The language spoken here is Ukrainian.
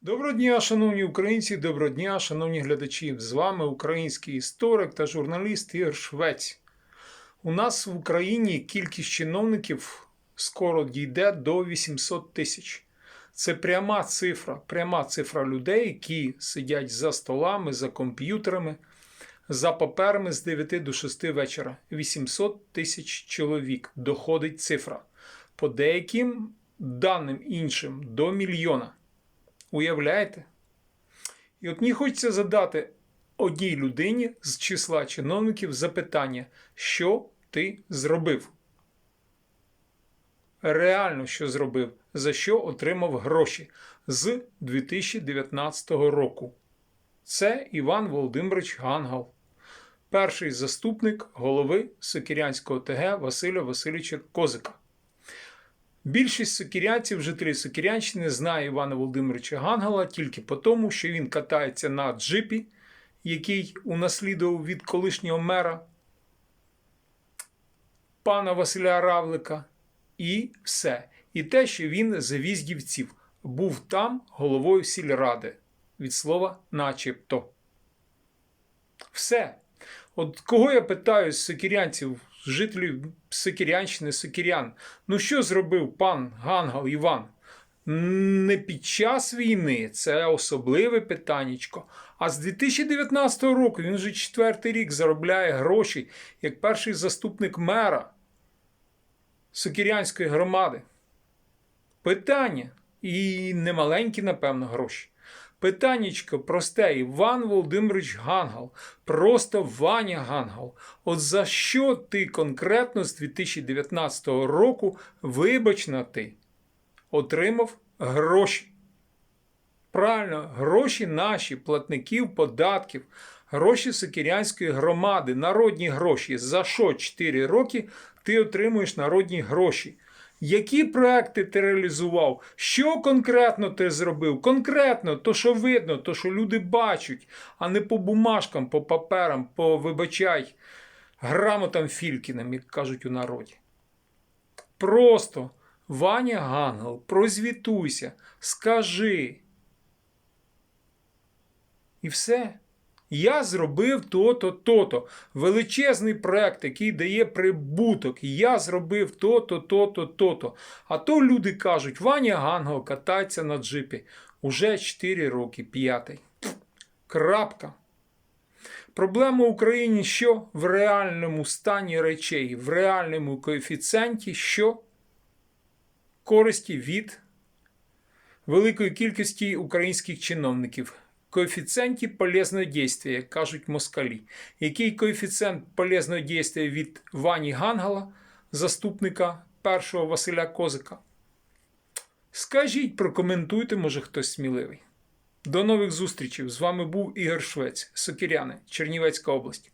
Доброго дня, шановні українці, доброго дня, шановні глядачі. З вами український історик та журналіст Ігор Швець. У нас в Україні кількість чиновників скоро дійде до 800 тисяч. Це пряма цифра, пряма цифра людей, які сидять за столами, за комп'ютерами, за паперами з 9 до 6 вечора. 800 тисяч чоловік доходить цифра. По деяким даним іншим до мільйона. Уявляєте? І от мені хочеться задати одній людині з числа чиновників запитання, що ти зробив? Реально, що зробив, за що отримав гроші з 2019 року. Це Іван Володимирович Гангал, перший заступник голови Сокірянського ТГ Василя Васильовича Козика. Більшість сокірянців, жителів Сокірянщини, знає Івана Володимировича Гангала тільки по тому, що він катається на джипі, який унаслідував від колишнього мера пана Василя Равлика, і все. І те, що він завіз дівців, був там головою сільради. Від слова начебто. Все. От кого я питаю з сокірянців, жителів Сокірянщини, Сокірян, ну що зробив пан Гангал Іван? Не під час війни, це особливе питаннячко. А з 2019 року він вже четвертий рік заробляє гроші як перший заступник мера Сокірянської громади. Питання. І немаленькі, напевно, гроші. Питаннячко просте, Іван Володимирович Гангал, просто Ваня Гангал. От за що ти конкретно з 2019 року, вибач на ти, отримав гроші? Правильно, гроші наші, платників податків, гроші Сокірянської громади, народні гроші. За що 4 роки ти отримуєш народні гроші? Які проекти ти реалізував? Що конкретно ти зробив? Конкретно, то, що видно, то, що люди бачать, а не по бумажкам, по паперам, по вибачай, грамотам Фількінам, як кажуть у народі. Просто Ваня Гангел, прозвітуйся, скажи. І все. Я зробив то-то, то-то. Величезний проект, який дає прибуток. Я зробив то-то, то-то, то-то. А то люди кажуть, Ваня Гангел катається на джипі. Уже 4 роки, п'ятий. Крапка. Проблема Україні що? В реальному стані речей, в реальному коефіцієнті, що користі від великої кількості українських чиновників коефіцієнті полезного дійства, кажуть москалі. Який коефіцієнт полезного дійства від Вані Гангала, заступника першого Василя Козика? Скажіть, прокоментуйте, може хтось сміливий. До нових зустрічей. З вами був Ігор Швець, Сокіряни, Чернівецька область.